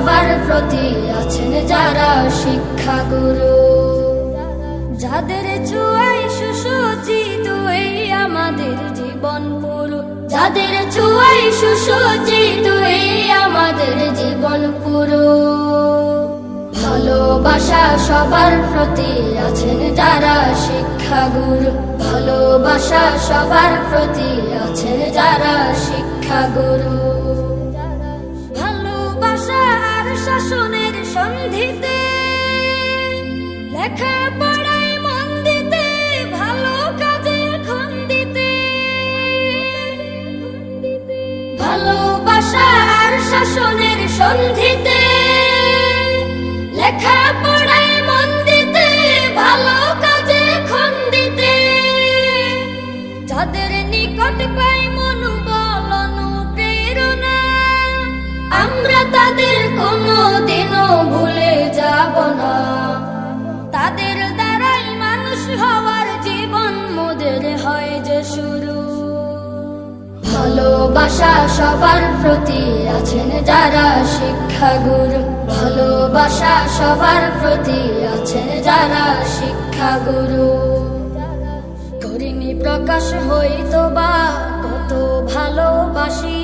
সবার প্রতি আছেন যারা শিক্ষা গুরু যাদের চুয়াই সুসজ্জিত এই আমাদের জীবন পুরু। যাদের চুয়াই সুসজ্জিত এই আমাদের জীবন পুরু। ভালোবাসা সবার প্রতি আছেন যারা শিক্ষা গুরু ভালোবাসা সবার প্রতি আছেন যারা শিক্ষাগুরু। ভালোবাসা শাসনের সন্ধিতে লেখা পড়ায় মন দিতে ভালো কাজের আর শাসনের সন্ধিতে ভালোবাসা সবার প্রতি আছেন যারা শিক্ষাগুরু। ভালোবাসা সবার প্রতি আছেন যারা শিক্ষাগুরু। করিনি প্রকাশ হইতো বা কত ভালোবাসি।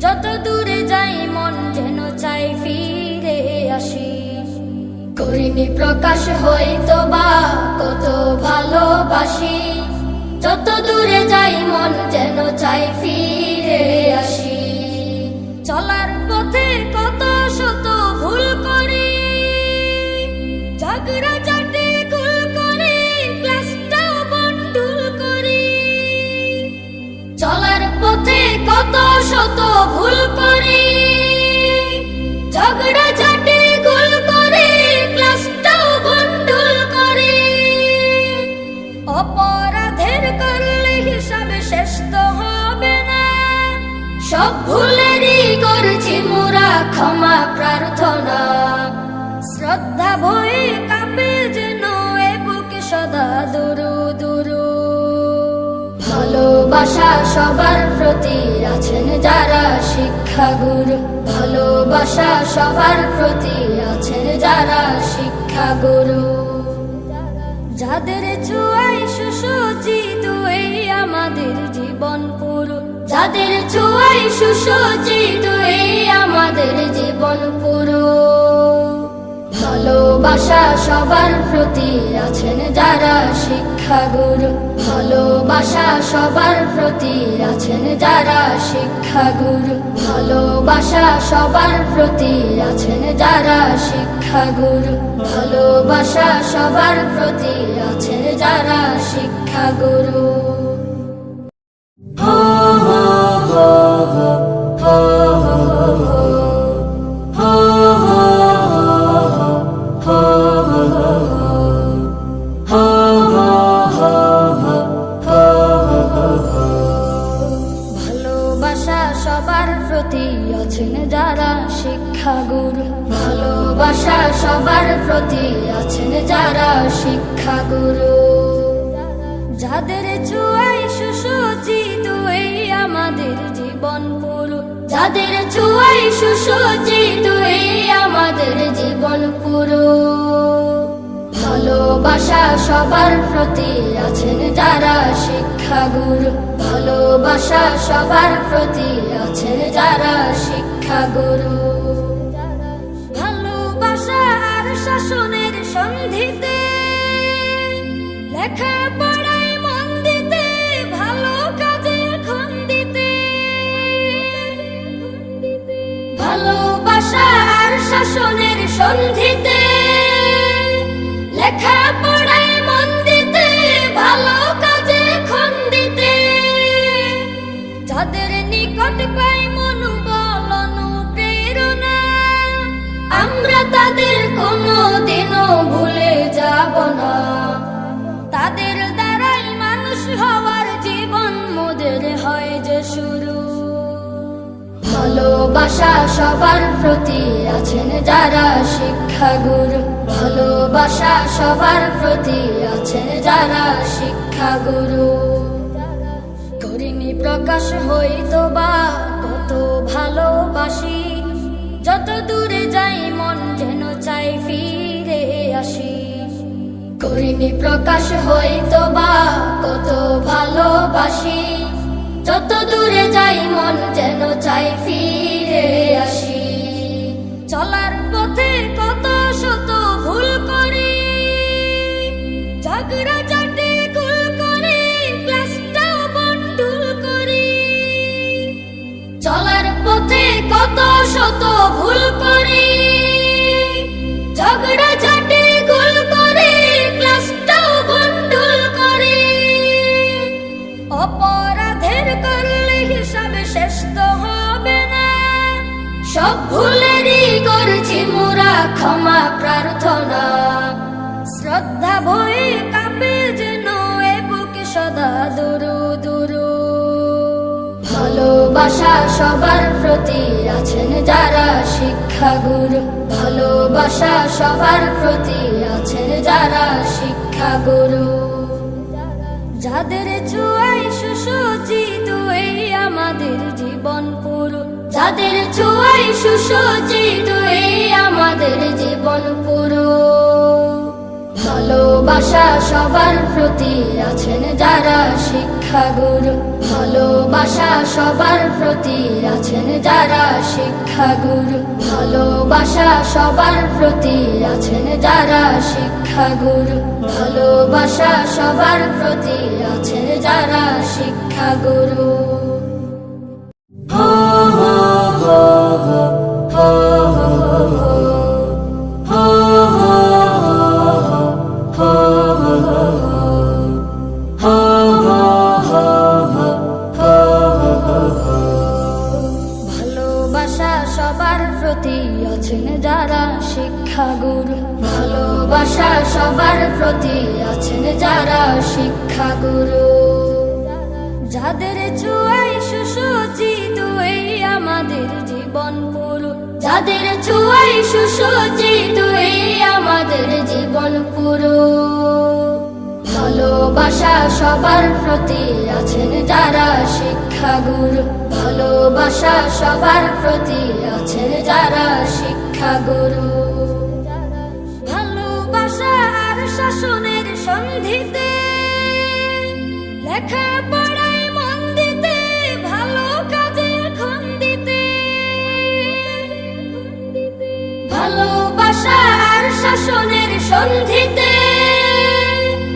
যত দূরে যাই মন যেন চাই ফিরে আসি। করিনি প্রকাশ হইতো বা কত ভালোবাসি। দূরে যাই, মন যেন চাই ফিরে আসি। চলার পথে কত শত ভুল করি, ঝগড়া চাটে গুল করি, ক্লাসটাও বন্টুল করি। চলার পথে কত শত ভুল করি, ঝগড়া ঝাঁটে গোল করে, ক্লাসটাও বন্টুল করি। অপরাধের হিসাবে শেষ তো হবে না। সব ভুলেরই করছি মোরা, ক্ষমা প্রার্থনা। শ্রদ্ধা ভয়ে কাঁপে যেন এ বুকে সদা দুরু দুরু ভালোবাসা সবার প্রতি আছেন যারা শিক্ষাগুরু। ভালোবাসা সবার প্রতি আছেন যারা শিক্ষাগুরু। যাদের চুয়াই সুসজ্জিত যাদের চুয়াই সুসজ্জিত এই আমাদের জীবন পুরু। ভালোবাসা সবার প্রতি আছেন যারা শিক্ষাগুরু। ভালোবাসা সবার প্রতি আছেন যারা শিক্ষাগুরু। ভালোবাসা সবার প্রতি আছেন যারা শিক্ষাগুরু। ভালোবাসা সবার প্রতি আছেন যারা শিক্ষাগুরু। সবার প্রতি আছেন যারা শিক্ষাগুরু। ভালোবাসা সবার প্রতি আছেন যারা শিক্ষাগুরু। যাদের চুয়াই সুসজ্জিত এই আমাদের জীবন পুরু। যাদের চুয়াই সুসজ্জিত এই আমাদের জীবন পুরু। ভালোবাসা সবার প্রতি আছেন যারা শিক্ষাগুরু। ভালোবাসা সবার প্রতি আছেন যারা শিক্ষাগুরু। ভালোবাসা আর শাসনের সন্ধিতে লেখা পড়ায় মন দিতে, ভালো কাজের খন্দিতে ভালোবাসা আর শাসনের সন্ধিতে লেখা আমরা তাদের কোনো দিনও ভুলে যাব না। তাদের দ্বারাই মানুষ হওয়ার জীবন মোদের হয় যে শুরু। ভালোবাসা সবার প্রতি আছেন যারা শিক্ষাগুরু। ভালোবাসা সবার প্রতি আছেন যারা শিক্ষাগুরু। প্রকাশ হইতো বা কত ভালোবাসি। যত দূরে যাই মন যেন চাই ফিরে আসি। করিনি প্রকাশ হইতো বা কত ভালোবাসি। যত দূরে যাই মন যেন চাই ফিরে আসি। চলার পথে কত শত ভুল করি। ঝগড়া ঝাঁটে গোল করে, ক্লাসটাও বন্টুল করি। অপরাধের করলে হিসাবে শেষ তো হবে না। সব ভুলেরই করছি মোরা ক্ষমা প্রার্থনা। শ্রদ্ধা দুরু ভালোবাসা সবার প্রতি আছেন যারা শিক্ষাগুরু ভালোবাসা সবার প্রতি আছেন যারা শিক্ষাগুরু। যাদের চুয়াই সুসজ্জিত এই আমাদের জীবন পুরু। যাদের চুয়াই সুসজ্জিত এই আমাদের জীবন পুরু। ভালোবাসা সবার প্রতি আছেন যারা শিক্ষাগুরু। ভালোবাসা সবার প্রতি আছেন যারা শিক্ষাগুরু। ভালোবাসা সবার প্রতি আছেন যারা শিক্ষাগুরু। ভালোবাসা সবার প্রতি আছেন যারা শিক্ষাগুরু। হো হো। সবার প্রতি আছেন যারা শিক্ষা গুরু যাদের চুয়াই সুসজ্জিত এই আমাদের জীবন পুরু। যাদের চুয়াই সুসজ্জিত এই আমাদের জীবন পুরু। ভালোবাসা সবার প্রতি আছেন যারা শিক্ষা গুরু ভালোবাসা সবার প্রতি আছেন যারা শিক্ষাগুরু। ভালোবাসা শাসনের সন্ধিতে লেখা পড়ায় মন দিতে ভালো কাজের খন্দিতে ভালোবাসা শাসনের সন্ধিতে